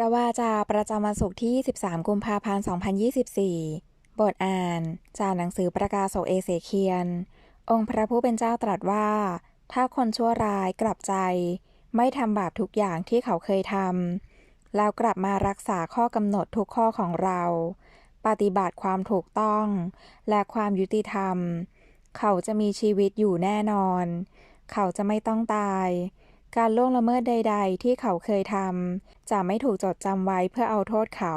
ระวาจาประจำวันศุกร์ที่23กุมภาพันธ์ 2024 บทอ่าน จากหนังสือประกาศโศกเอเสเคียน องค์พระผู้เป็นเจ้าตรัสว่า ถ้าคนชั่วร้ายกลับใจ ไม่ทำบาปทุกอย่างที่เขาเคยทำ แล้วกลับมารักษาข้อกำหนดทุกข้อของเรา ปฏิบัติความถูกต้อง และความยุติธรรม เขาจะมีชีวิตอยู่แน่นอน เขาจะไม่ต้องตาย การล่วงละเมิดใด ๆ ที่เขาเคยทำจะไม่ถูกจดจำไว้เพื่อเอาโทษเขา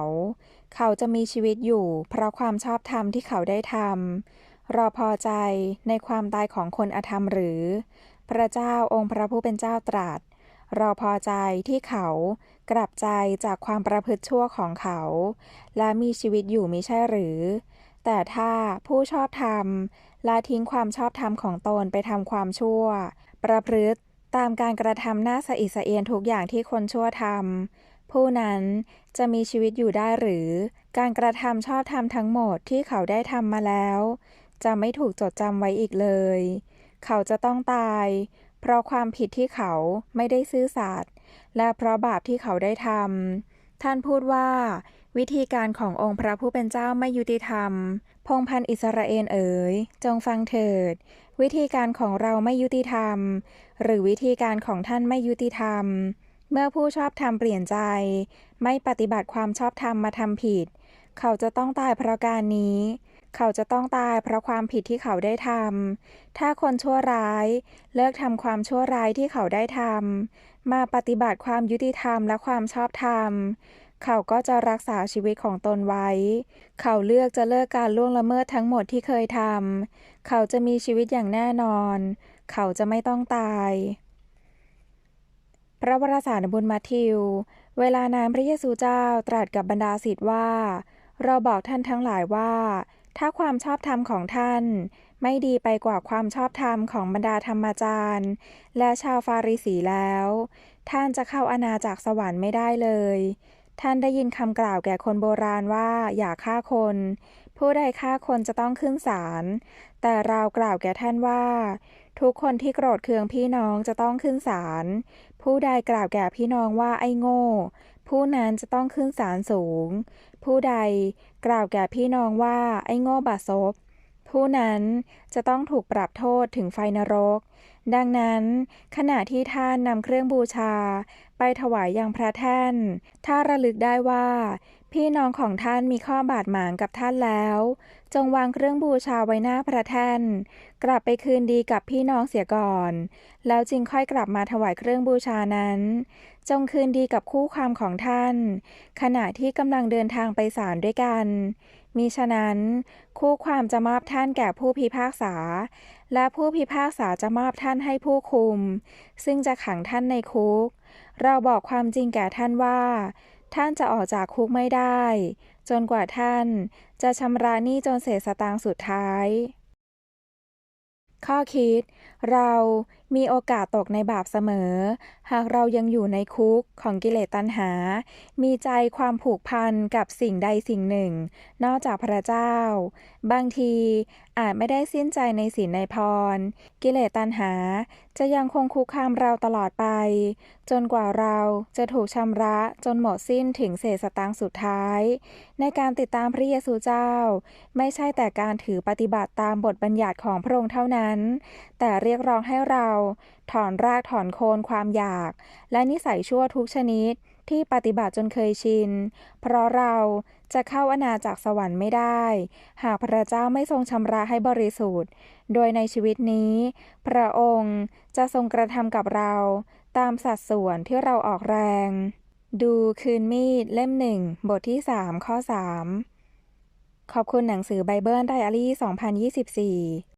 เขาจะมีชีวิตอยู่ เพราะความชอบธรรมที่เขาได้ทำรอพอใจในความตายของคนอธรรมหรือ พระเจ้าองค์พระผู้เป็นเจ้าตรัสรอพอใจที่เขากลับใจจากความประพฤติชั่วของเขา และมีชีวิตอยู่มิใช่หรือ แต่ถ้าผู้ชอบธรรมละทิ้งความชอบธรรมของตนไปทำความชั่ว ประพฤติ ตามการกระทำหน้าสะอิดสะเอียนทุกอย่างที่คนชั่วทำผู้นั้นจะมีชีวิตอยู่ได้หรือ การกระทำชอบทำทั้งหมดที่เขาได้ทำมาแล้ว จะไม่ถูกจดจำไว้อีกเลย เขาจะต้องตาย เพราะความผิดที่เขาไม่ได้ซื่อสัตย์และเพราะบาปที่เขาได้ทำ ท่านพูดว่า วิธีการขององค์พระผู้เป็นเจ้าไม่ยุติธรรม พงพันอิสราเอลเอ๋ย จงฟังเถิด วิธีการของเราไม่ยุติธรรม หรือวิธีการของท่านไม่ยุติธรรม เมื่อผู้ชอบธรรมเปลี่ยนใจ ไม่ปฏิบัติความชอบธรรมมาทำผิด เขาจะต้องตายเพราะการนี้ เขาจะต้องตายเพราะความผิดที่เขาได้ทำ ถ้าคนชั่วร้าย เลิกทำความชั่วร้ายที่เขาได้ทำ มาปฏิบัติความยุติธรรมและความชอบธรรม เขาก็จะรักษาชีวิตของตนไว้ เขาเลือกจะเลิกการล่วงละเมิดทั้งหมดที่เคยทำ เขาจะมีชีวิตอย่างแน่นอน เขาจะไม่ต้องตาย พระวรสารบุญมัทธิว เวลานานพระเยซูเจ้าตรัสกับบรรดาศิษย์ว่า เราบอกท่านทั้งหลายว่า ถ้าความชอบธรรมของท่าน ไม่ดีไปกว่าความชอบธรรมของบรรดาธรรมจารย์ และชาวฟาริสีแล้ว ท่านจะเข้าอาณาจักรสวรรค์ไม่ได้เลย ท่านได้ยินคำกล่าวแก่คนโบราณว่าอย่าฆ่าคน ผู้ใดฆ่าคนจะต้องขึ้นศาล แต่เรากล่าวแก่ท่านว่า ทุกคนที่โกรธเคืองพี่น้องจะต้องขึ้นศาล ผู้ใดกล่าวแก่พี่น้องว่าไอ้โง่ ผู้นั้นจะต้องขึ้นศาลสูง ผู้ใดกล่าวแก่พี่น้องว่าไอ้โง่บาศพผู้นั้นจะต้องถูกปรับโทษถึงไฟนรกดังนั้นขณะที่ท่านนำเครื่องบูชา ไปถวายยังพระแท่น ถ้าระลึกได้ว่า พี่น้องของท่านมีข้อบาดหมางกับท่านแล้ว จงวางเครื่องบูชาไว้หน้าพระแท่น กลับไปคืนดีกับพี่น้องเสียก่อน แล้วจึงค่อยกลับมาถวายเครื่องบูชานั้น จงคืนดีกับคู่ความของท่าน ขณะที่กำลังเดินทางไปศาลด้วยกันมิฉะนั้น คู่ความจะมอบท่านแก่ผู้พิพากษา และผู้พิพากษาจะมอบท่านให้ผู้คุม ซึ่งจะขังท่านในคุก เราบอกความจริงแก่ท่านว่า ท่านจะออกจากคุกไม่ได้ จนกว่าท่านจะชำระหนี้จนเศษสตางค์สุดท้าย ข้อคิด เรา มีโอกาสตกในบาปเสมอ หากเรายังอยู่ในคุกของกิเลสตัณหา มีใจความผูกพันกับสิ่งใดสิ่งหนึ่ง นอกจากพระเจ้า บางทีอาจไม่ได้สิ้นใจในศีลในพร กิเลสตัณหาจะยังคงคุกคามเราตลอดไป จนกว่าเราจะถูกชำระจนหมดสิ้นถึงเศษสตางค์สุดท้าย ในการติดตามพระเยซูเจ้า ไม่ใช่แต่การถือปฏิบัติตามบทบัญญัติของพระองค์เท่านั้น แต่เรียกร้องให้เราถอนรากถอนโคนความอยาก และนิสัยชั่วทุกชนิดที่ปฏิบัติจนเคยชิน เพราะเราจะเข้าอาณาจักรสวรรค์ไม่ได้ หากพระเจ้าไม่ทรงชำระให้บริสุทธิ์ โดยในชีวิตนี้ พระองค์จะทรงกระทำกับเราตามสัดส่วนที่เราออกแรง ดูคืนมีดเล่มหนึ่งบทที่ 3 ข้อ 3 ขอบคุณหนังสือไบเบิลไดอารี่ 2024